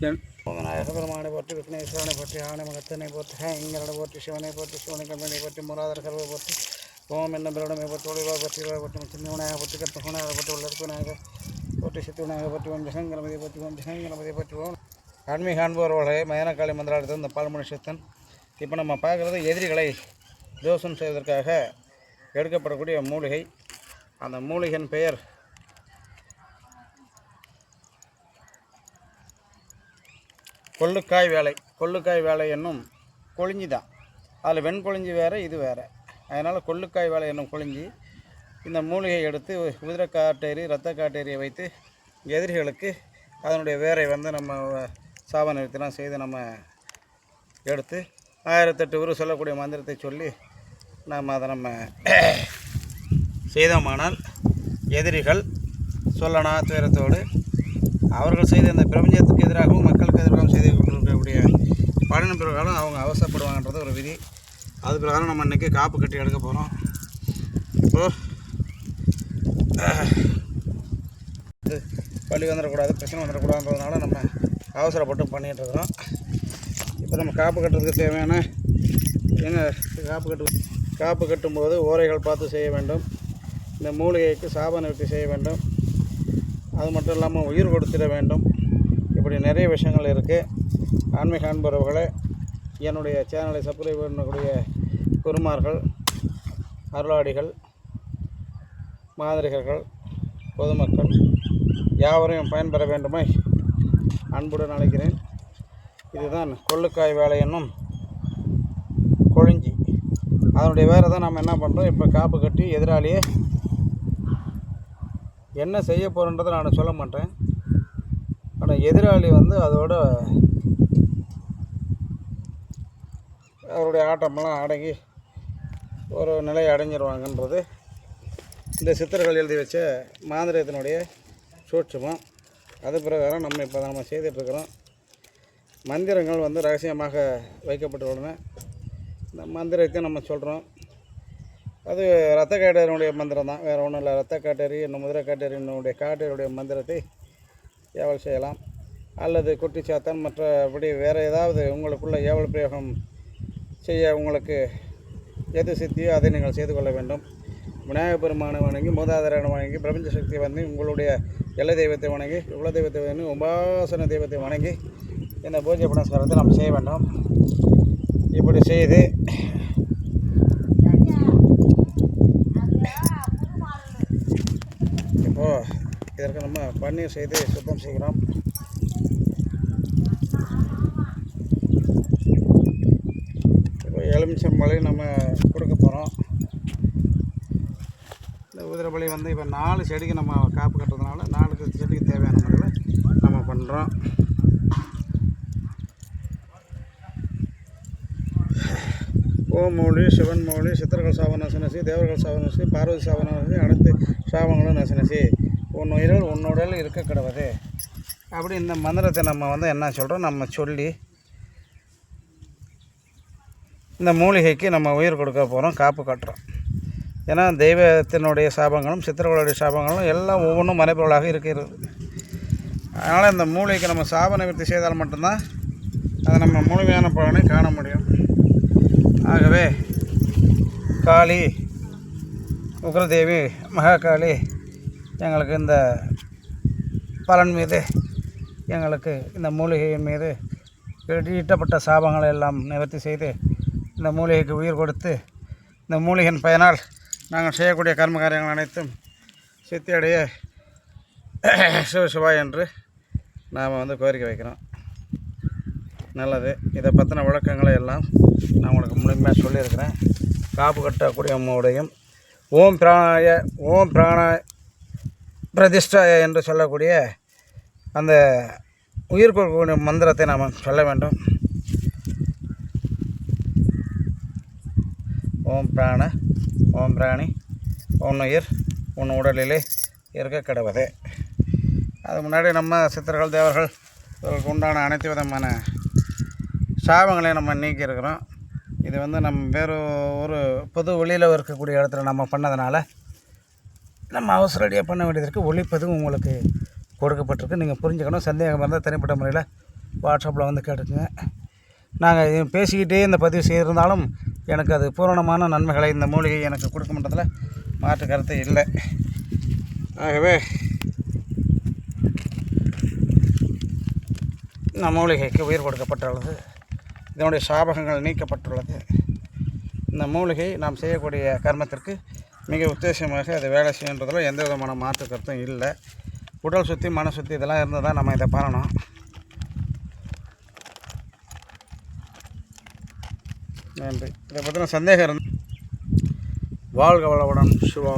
என் போற்றி விக்னேஸ்வரனை போற்றி ஆணை மகத்தனை போற்றி ஹேங்கரனை போற்றி சிவனை போற்றி சிவனை கம்பனை போற்றி முராதர கருவை போற்றி ஓம் என்ன பிறடமை போற்றி ஒளிவா போற்றி ஒளிவா போற்றி சின்ன விநாயக போற்றி கற்ப விநாயக போற்றி உள்ளற்கு விநாயகர் போற்றி சித்து விநாயக போற்றி ஓம் ஜெகங்கணபதி போற்றி ஓம் ஜெகங்கணபதி போற்றி ஓம் ஆன்மீக அன்பவர்களே மயனக்காளி மந்திராலயத்தில் இந்த பால்மணி சித்தன் இப்போ நம்ம பார்க்குறது எதிரிகளை தோஷம் செய்வதற்காக எடுக்கப்படக்கூடிய மூலிகை அந்த மூலிகையின் பெயர் கொள்ளுக்காய் வேலை. கொள்ளுக்காய் வேலை என்னும் கொழிஞ்சி தான் அதில் வெண்கொழிஞ்சி வேறு இது வேறு. அதனால் கொள்ளுக்காய் வேலை என்னும் கொழிஞ்சி இந்த மூலிகையை எடுத்து குதிரை காட்டேரி இரத்த காட்டேரியை வைத்து எதிரிகளுக்கு அதனுடைய வேரை வந்து நம்ம சாப நிறுத்திலாம் செய்து நம்ம எடுத்து ஆயிரத்தெட்டு உரு சொல்லக்கூடிய மந்திரத்தை சொல்லி நாம் அதை நம்ம செய்தோமானால் எதிரிகள் சொல்லனா துயரத்தோடு அவர்கள் செய்த அந்த பிரபஞ்சத்துக்கு எதிராகவும் மக்களுக்கு எதிராகவும் செய்து கொண்டிருக்கக்கூடிய பலன் பிரகாரம் அவங்க அவசரப்படுவாங்கன்றது ஒரு விதி. அது பிரகாரம் நம்ம இன்றைக்கி காப்பு கட்டி எடுக்க போகிறோம் இப்போது இது பள்ளி வந்துடக்கூடாது பிரச்சனை வந்துடக்கூடாதுன்றதுனால நம்ம அவசரப்பட்டு பண்ணிகிட்டு இருக்கிறோம். இப்போ நம்ம காப்பு கட்டுறதுக்கு தேவையான என்ன காப்பு கட்டு காப்பு கட்டும்போது ஓரைகள் பார்த்து செய்ய வேண்டும். இந்த மூலிகைக்கு சாப நிவர்த்தி செய்ய வேண்டும். அது மட்டும் இல்லாமல் உயிர் கொடுத்திட வேண்டும். இப்படி நிறைய விஷயங்கள் இருக்குது ஆன்மீக அன்புறவுகளை என்னுடைய சேனலை சப்ஸ்கிரைப் பண்ணக்கூடிய குருமார்கள் அருளாடிகள் மாதிரிகர்கள் பொதுமக்கள் யாவரையும் பயன்பெற வேண்டுமை அன்புடன் அழைக்கிறேன். இதுதான் கொள்ளுக்காய் வேலை என்னும் கொழிஞ்சி. அதனுடைய வேறு தான் நம்ம என்ன பண்ணுறோம் இப்போ காப்பு கட்டி எதிராளியே என்ன செய்ய போகிறன்றதை நான் சொல்ல மாட்டேன். ஆனால் எதிராளி வந்து அதோட அவருடைய ஆட்டமெல்லாம் அடங்கி ஒரு நிலையை அடைஞ்சிருவாங்கன்றது இந்த சித்தர்கள் எழுதி வச்ச மாந்திரத்தினுடைய சூட்சமம். அது பிரகாரம் நம்ம இப்போ நம்ம செய்துட்ருக்கிறோம் மந்திரங்கள் வந்து ரகசியமாக வைக்கப்பட்டுள்ளன. உடனே இந்த மந்திரத்தை நம்ம சொல்கிறோம் அது ரத்த காட்டேரியினுடைய மந்திரம் தான். வேறு ஒன்றும் இல்லை. ரத்த காட்டேரி இன்னும் முதிரை காட்டேரியினுடைய காட்டேரியுடைய மந்திரத்தை ஏவல் செய்யலாம். அல்லது குட்டிச்சாத்தன் மற்றபடி வேறு ஏதாவது உங்களுக்குள்ள ஏவல் பிரயோகம் செய்ய உங்களுக்கு எது சித்தியோ அதை நீங்கள் செய்து கொள்ள வேண்டும். விநாயகப் பெருமானை வணங்கி மூதாதாரனை வணங்கி பிரபஞ்ச சக்தியை வந்து உங்களுடைய எல்லை தெய்வத்தை வணங்கி உள்ள தெய்வத்தை வணங்கி உபாசன தெய்வத்தை வணங்கி இந்த பூஜை புனஸ்காரத்தை நாம் செய்ய வேண்டும். இப்படி செய்து இப்போது இதற்கு நம்ம பன்னீர் செய்து சுத்தம் செய்கிறோம். இப்போ எலுமிச்சம்பழி நம்ம கொடுக்க போகிறோம் இந்த உதிரபலி வந்து இப்போ நாலு செடிக்கு நம்ம காப்பு கட்டுறதுனால நாலு செடிக்கு தேவையான முறையில் நம்ம பண்ணுறோம் ஓம் சிவன் மௌலி சித்திரகள் சாபம் நசனசி தேவர்கள் சாபம் பார்வதி சாபம் நசி அனைத்து சாபங்களும் நசனசி உன் உயிரில் உன்னுடல் இருக்க கிடவது. அப்படி இந்த மந்திரத்தை நம்ம வந்து என்ன சொல்கிறோம் நம்ம சொல்லி இந்த மூலிகைக்கு நம்ம உயிர் கொடுக்க போகிறோம் காப்பு கட்டுறோம். ஏன்னா தெய்வத்தினுடைய சாபங்களும் சித்தர்களுடைய சாபங்களும் எல்லாம் ஒவ்வொன்றும் மறைபொருளாக இருக்கிறது. அதனால் இந்த மூலிகைக்கு நம்ம சாப நிவர்த்தி செய்தால் மட்டும்தான் அதை நம்ம முழுமையான பலனை காண முடியும். ஆகவே காளி உக்ரதேவி மகாகாளி எங்களுக்கு இந்த பலன் மீது எங்களுக்கு இந்த மூலிகையின் மீது ஈட்டப்பட்ட சாபங்களை எல்லாம் நிவர்த்தி செய்து இந்த மூலிகைக்கு உயிர் கொடுத்து இந்த மூலிகையின் பயனால் நாங்கள் செய்யக்கூடிய கர்ம காரியங்கள் அனைத்தும் சித்தியடைய சிவ என்று நாம் வந்து கோரிக்கை வைக்கிறோம். நல்லது. இதை பற்றின விளக்கங்களை எல்லாம் நான் உங்களுக்கு முழுமையாக சொல்லியிருக்கிறேன். காப்பு கட்டக்கூடிய அம்மாவுடையும் ஓம் பிராணாய ஓம் பிராண பிரதிஷ்டா என்று சொல்லக்கூடிய அந்த உயிர் கொடுக்கக்கூடிய மந்திரத்தை நாம் சொல்ல வேண்டும். ஓம் பிராண ஓம் பிராணி உன் உயிர் உன் உடலிலே இருக்க கிடவது அது முன்னாடி நம்ம சித்தர்கள் தேவர்கள் இவர்களுக்கு உண்டான அனைத்து விதமான சாபங்களை நம்ம நீக்கி இருக்கிறோம். இது வந்து நம்ம வேறு ஒரு பொது வெளியில் இருக்கக்கூடிய இடத்துல நம்ம பண்ணதுனால நம்ம அவசரடியாக பண்ண வேண்டியது ஒழிப்பதும் உங்களுக்கு கொடுக்கப்பட்டிருக்கு. நீங்கள் புரிஞ்சுக்கணும். சந்தேகம் இருந்தால் தனிப்பட்ட முறையில் வாட்ஸ்அப்பில் வந்து கேட்டுக்குங்க. நாங்கள் பேசிக்கிட்டே இந்த பதிவு செய்திருந்தாலும் எனக்கு அது பூரணமான நன்மைகளை இந்த மூலிகை எனக்கு கொடுக்க மாட்டதில் மாற்று கருத்து இல்லை. ஆகவே இந்த மூலிகைக்கு உயிர் கொடுக்கப்பட்டுள்ளது. இதனுடைய சாபகங்கள் நீக்கப்பட்டுள்ளது. இந்த மூலிகை நாம் செய்யக்கூடிய கர்மத்திற்கு மிக உத்தேசமாக அது வேலை செய்யுன்றதில் எந்த விதமான மாற்று கருத்தும் இல்லை. உடல் சுற்றி மன சுற்றி இதெல்லாம் இருந்தால் தான் நம்ம இதை பண்ணணும். நன்றி. இதை பற்றின சந்தேகம் இருந்து வாழ்க வளவுடன் சிவா